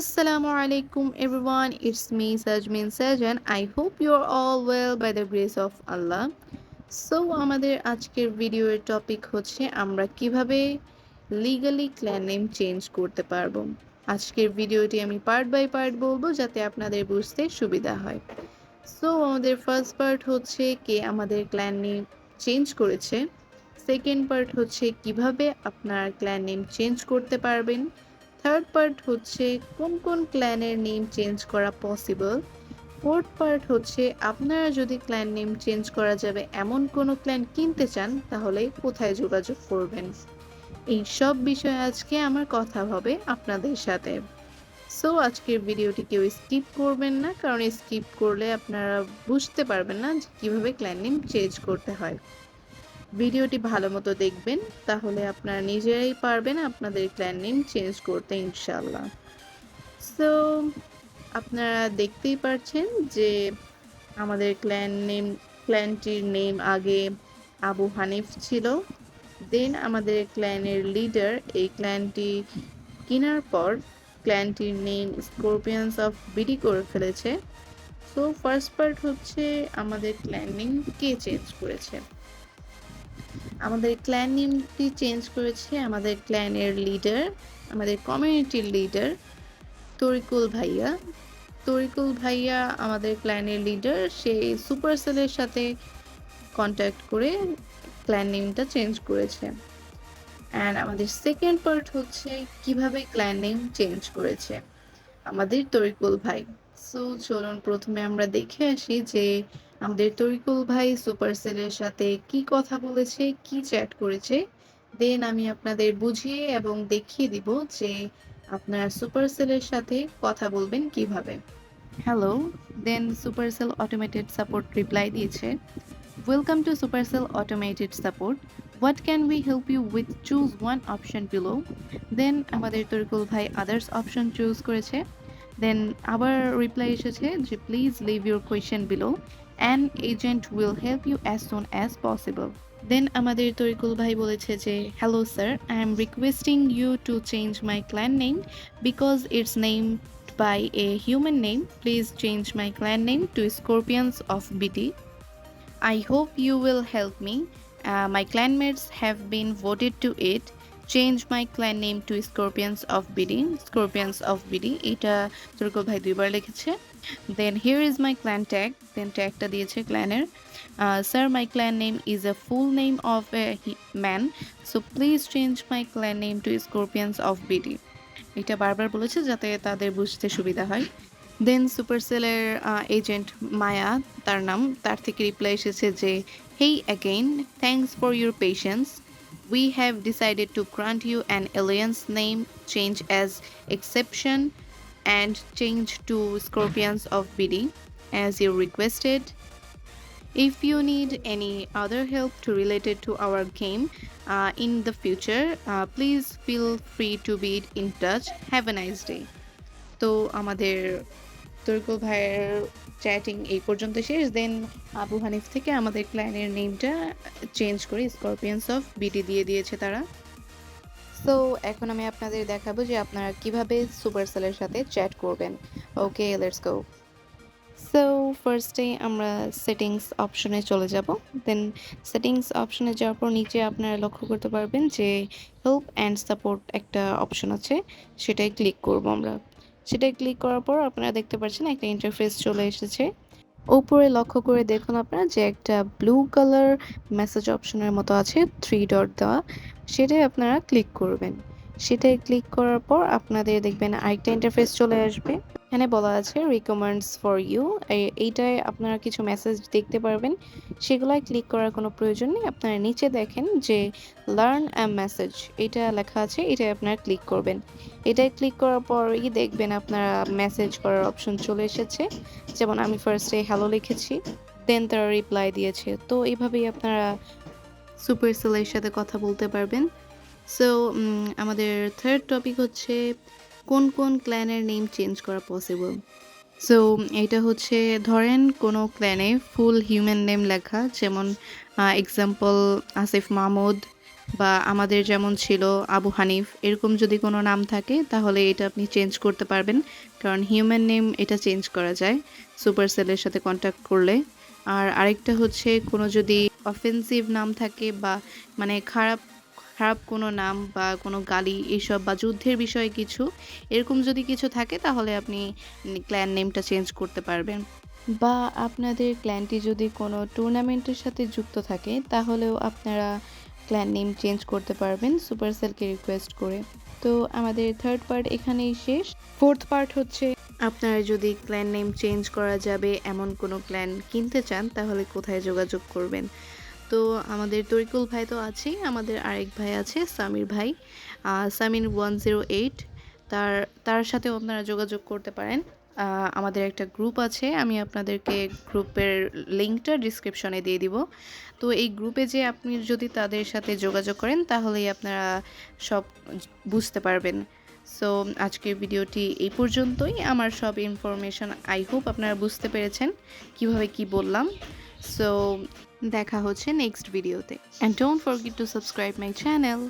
Assalamu alaikum everyone, it's me Sajmin Sajan. I hope you're all well by the grace of Allah. So আমাদের আজকের ভিডিওর topic হচ্ছে আমরা কীভাবে legally clan name change করতে পারব। আজকের ভিডিওটি আমি পার্ট বাই পার্ট বলব যাতে আপনাদের বুঝতে সুবিধা হয়। সো আমাদের ফার্স্ট পার্ট হচ্ছে কে আমাদের ক্ল্যান নেম চেঞ্জ করেছে। সেকেন্ড পার্ট হচ্ছে কীভাবে আপনার ক্ল্যান নেম চেঞ্জ করতে পারবেন। থার্ড পার্ট হচ্ছে কোন কোন ক্ল্যানের নেম চেঞ্জ করা পসিবল ফোর্থ পার্ট হচ্ছে আপনারা যদি ক্ল্যান নেম চেঞ্জ করা যাবে এমন কোনো ক্ল্যান কিনতে চান, তাহলে কোথায় যোগাযোগ করবেন? এই সব বিষয়ে আজকে আমার কথা হবে আপনাদের সাথে। সো আজকের ভিডিওটি কেউ স্কিপ করবেন না, কারণ স্কিপ করলে আপনারা বুঝতে পারবেন না কীভাবে ক্ল্যান নেম চেঞ্জ করতে হয়। ভিডিওটি ভালো মতো দেখবেন, তাহলে আপনারা নিজেরাই পারবেন আপনাদের ক্ল্যান নেম চেঞ্জ করতে ইনশাল্লাহ সো আপনারা দেখতেই পারছেন যে আমাদের ক্ল্যান নেম ক্ল্যানটির নেম আগে আবু হানিফ ছিল। দেন আমাদের ক্ল্যানের লিডার, এই ক্ল্যানটি কেনার পর ক্ল্যানটির নেম স্করপিয়ান্স অফ বিডি করে ফেলেছে। সো ফার্স্ট পার্ট হচ্ছে আমাদের ক্ল্যান নেম কে চেঞ্জ করেছে? আমাদের ক্ল্যান নেমটি চেঞ্জ করেছে আমাদের ক্ল্যানের লিডার আমাদের কমিউনিটির লিডার তরিকুল ভাইয়া। তরিকুল ভাইয়া আমাদের ক্ল্যানের লিডার সে সুপার সুপারসেলের সাথে কন্ট্যাক্ট করে ক্ল্যান নেমটা চেঞ্জ করেছে। অ্যান্ড আমাদের সেকেন্ড পার্ট হচ্ছে কীভাবে ক্ল্যান নেম চেঞ্জ করেছে আমাদের তরিকুল ভাই। সো চলুন প্রথমে আমরা দেখে আসি যে আমাদের তরিকুল ভাই সুপার সেলের সাথে কি কথা বলেছে, কি চ্যাট করেছে, দেন আমি আপনাদের বুঝিয়ে এবং দেখিয়ে দিব যে আপনার সুপার সেলের সাথে কথা বলবেন কীভাবে। Hello then Supercell automated support reply দিয়েছে। Welcome to Supercell automated support what can we help you with choose one option below then আমাদের তরিকুল ভাই আদার্স অপশন চুজ করেছে। দেন আবার রিপ্লাই এসেছে যে please leave your question below an agent will help you as soon as possible then আমাদের তরিকুল ভাই বলেছে যে hello sir I am requesting you to change my clan name because it's name by a human name, please change my clan name to Scorpions of BT. I hope you will help me. Uh, my clanmates have been voted to it. My clan name to to of of BD. Of BD. এটা তুর্কল ভাই দুইবার লিখেছে then here is my clan tag then ট্যাগটা দিয়েছে ক্ল্যানের sir my clan name is a full name of a man so please change my clan name to scorpions of BD এটা বারবার বলেছে যাতে তাদের বুঝতে সুবিধা হয় দেন সুপার সুপারসেলের এজেন্ট মায়া তার নাম, তার থেকে রিপ্লাই এসেছে যে hey again thanks for your patience we have decided to grant you an alliance name change as exception and change to scorpions of bd as you requested if you need any other help to related to our game uh, in the future uh, please feel free to be in touch have a nice day তো আমাদের তরিকুল ভাইয়ের chatting এই পর্যন্ত শেষ। দেন আবু হানিফ থেকে আমাদের ক্লায়েন্টের নেমটা চেঞ্জ করে স্করপিয়ান্স অফ বিটি দিয়ে দিয়েছে তারা। সো এখন আমি আপনাদের দেখাবো যে আপনারা কীভাবে সুপারসেলের সাথে চ্যাট করবেন। ওকে লেটস গো সো ফার্স্টে আমরা সেটিংস অপশনে চলে যাব। দেন সেটিংস অপশনে যাওয়ার পর নিচে আপনারা লক্ষ্য করতে পারবেন যে হেল্প অ্যান্ড সাপোর্ট একটা অপশন আছে। সেটাই ক্লিক করব আমরা। সেটাই ক্লিক করার পর আপনারা দেখতে পাচ্ছেন একটা ইন্টারফেস চলে এসেছে। উপরে লক্ষ্য করে দেখুন আপনারা যে একটা ব্লু কালার মেসেজ অপশনের মতো আছে থ্রি ডট দেওয়া সেটাই আপনারা ক্লিক করবেন। সেটাই ক্লিক করার পর আপনাদের দেখবেন আরেকটা ইন্টারফেস চলে আসবে। এখানে বলা আছে রিকমেন্ডস ফর ইউ এইটায় আপনারা কিছু মেসেজ দেখতে পারবেন। সেগুলোয় ক্লিক করার কোনো প্রয়োজন নেই। আপনারা নিচে দেখেন যে লার্ন অ্যা মেসেজ এটা লেখা আছে এটাই আপনারা ক্লিক করবেন। এটাই ক্লিক করার পরই দেখবেন আপনারা মেসেজ করার অপশন চলে এসেছে। যেমন আমি ফার্স্টে হ্যালো লিখেছি দেন তারা রিপ্লাই দিয়েছে। তো এইভাবেই আপনারা সুপার সেলের সাথে কথা বলতে পারবেন। সো আমাদের থার্ড টপিক হচ্ছে কোন কোন ক্ল্যানের নেম চেঞ্জ করা পসিবল সো এটা হচ্ছে, ধরেন কোনো ক্ল্যানে ফুল হিউম্যান নেম লেখা, যেমন এক্সাম্পল আসিফ মাহমুদ বা আমাদের যেমন ছিল আবু হানিফ, এরকম যদি কোনো নাম থাকে, তাহলে এটা আপনি চেঞ্জ করতে পারবেন, কারণ হিউম্যান নেম এটা চেঞ্জ করা যায় সুপার সেলের সাথে কন্ট্যাক্ট করলে। আর আরেকটা হচ্ছে, কোনো যদি অফেন্সিভ নাম থাকে বা মানে খারাপ খারাপ কোনো নাম বা কোনো গালি এইসব বা যুদ্ধের বিষয়ে কিছু, এরকম যদি কিছু থাকে তাহলে আপনি ক্ল্যান নেমটা চেঞ্জ করতে পারবেন। বা আপনাদের ক্ল্যানটি যদি কোনো টুর্নামেন্টের সাথে যুক্ত থাকে, তাহলেও আপনারা ক্ল্যান নেম চেঞ্জ করতে পারবেন সুপার সুপারসেলকে রিকোয়েস্ট করে। তো আমাদের থার্ড পার্ট এখানেই শেষ। ফোর্থ পার্ট হচ্ছে, আপনারা যদি ক্ল্যান নেম চেঞ্জ করা যাবে, এমন কোনো ক্ল্যান কিনতে চান, তাহলে কোথায় যোগাযোগ করবেন? তো আমাদের তরিকুল ভাই তো আছেই, আমাদের আরেক ভাই আছে, সামির ভাই। সামির ওয়ান জিরো এইট, তার তার সাথেও আপনারা যোগাযোগ করতে পারেন। আমাদের একটা গ্রুপ আছে, আমি আপনাদেরকে গ্রুপের লিঙ্কটা ডিসক্রিপশনে দিয়ে দিব। তো এই গ্রুপে যে আপনি যদি তাদের সাথে যোগাযোগ করেন, তাহলেই আপনারা সব বুঝতে পারবেন। সো, আজকের ভিডিওটি এই পর্যন্তই। আমার সব ইনফরমেশন আই হোপ আপনারা বুঝতে পেরেছেন, কীভাবে কি বললাম। সো দেখা হচ্ছে নেক্সট ভিডিওতে and don't forget to subscribe my channel